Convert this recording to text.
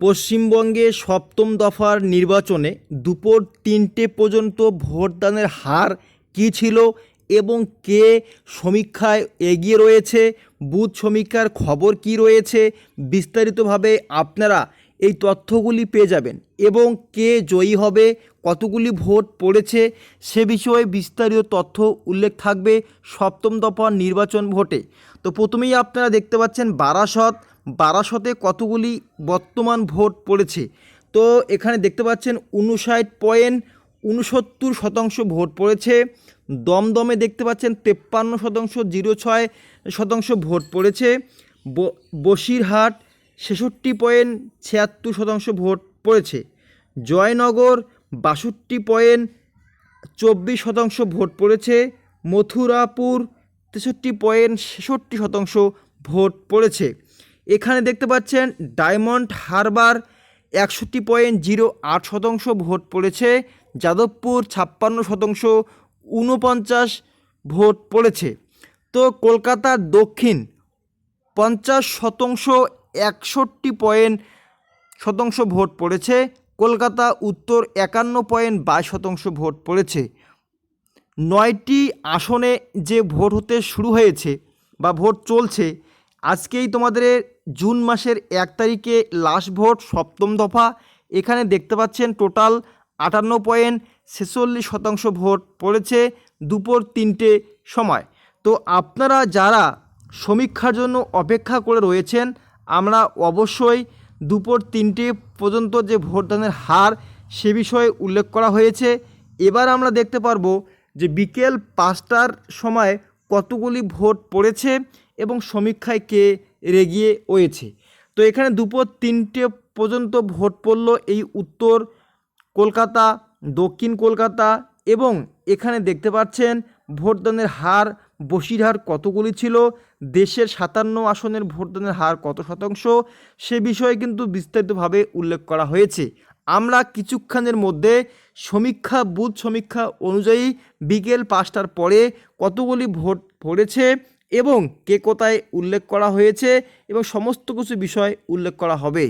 পশ্চিমবঙ্গে সপ্তম দফার নির্বাচনে দুপুর তিনটে পর্যন্ত ভোটদানের হার কী ছিল এবং কে সমীক্ষায় এগিয়ে রয়েছে, বুথ সমীক্ষার খবর কি রয়েছে, বিস্তারিতভাবে আপনারা এই তথ্যগুলি পেয়ে যাবেন। এবং কে জয়ী হবে, কতগুলি ভোট পড়েছে, সে বিষয়ে বিস্তারিত তথ্য উল্লেখ থাকবে সপ্তম দফা নির্বাচন ভোটে। তো প্রথমেই আপনারা দেখতে পাচ্ছেন বারাসত বারাসতে কতগুলি বর্তমান ভোট পড়েছে? তো এখানে দেখতে পাচ্ছেন উনষাট পয়েন্ট উনসত্তর শতাংশ ভোট পড়েছে। দমদমে দেখতে পাচ্ছেন তেপ্পান্ন শতাংশ, জিরো ছয় শতাংশ ভোট পড়েছে। বসিরহাট ছেষট্টি পয়েন্ট ছিয়াত্তর শতাংশ ভোট পড়েছে। জয়নগর বাষট্টি পয়েন্ট চব্বিশ শতাংশ ভোট পড়েছে। মথুরাপুর তেষট্টি পয়েন্ট ছেষট্টি শতাংশ ভোট পড়েছে। এখানে দেখতে পাচ্ছেন ডায়মন্ড হারবার একষট্টি পয়েন্ট জিরো আট শতাংশ ভোট পড়েছে। যাদবপুর ছাপ্পান্ন শতাংশ ঊনপঞ্চাশ ভোট পড়েছে। তো কলকাতার দক্ষিণ পঞ্চাশ শতাংশ একষট্টি পয়েন্ট শতাংশ ভোট পড়েছে। কলকাতা উত্তর একান্ন পয়েন্ট বাইশ শতাংশ ভোট পড়েছে। নয়টি আসনে যে ভোট হতে শুরু হয়েছে বা ভোট চলছে, আজকেই তোমাদের জুন মাসের এক তারিখে লাস্ট ভোট সপ্তম দফা। এখানে দেখতে পাচ্ছেন টোটাল আটান্ন পয়েন্ট ছেচল্লিশ শতাংশ ভোট পড়েছে দুপুর তিনটে সময়। তো আপনারা যারা সমীক্ষার জন্য অপেক্ষা করে রয়েছেন, আমরা অবশ্যই দুপুর তিনটে পর্যন্ত যে ভোটদানের হার সে বিষয়ে উল্লেখ করা হয়েছে। এবার আমরা দেখতে পারব যে বিকেল পাঁচটার সময় কতগুলি ভোট পড়েছে এবং সমীক্ষায় কে রেগিয়ে রয়েছে। তো এখানে দুপুর তিনটে পর্যন্ত ভোট পড়ল এই উত্তর কলকাতা, দক্ষিণ কলকাতা এবং এখানে দেখতে পাচ্ছেন ভোটদানের হার বসিরহাট কতগুলি ছিল? দেশের সাতান্ন আসনের ভোটদানের হার কত শতাংশ? সে বিষয়ে কিন্তু বিস্তারিতভাবে উল্লেখ করা হয়েছে। আমরা কিছুক্ষণের মধ্যে সমীক্ষা, বুথ সমীক্ষা অনুযায়ী বিকেল পাঁচটার পরে কতগুলি ভোট পড়েছে? এবং কে কোথায় উল্লেখ করা হয়েছে এবং সমস্ত কিছু বিষয় উল্লেখ করা হবে।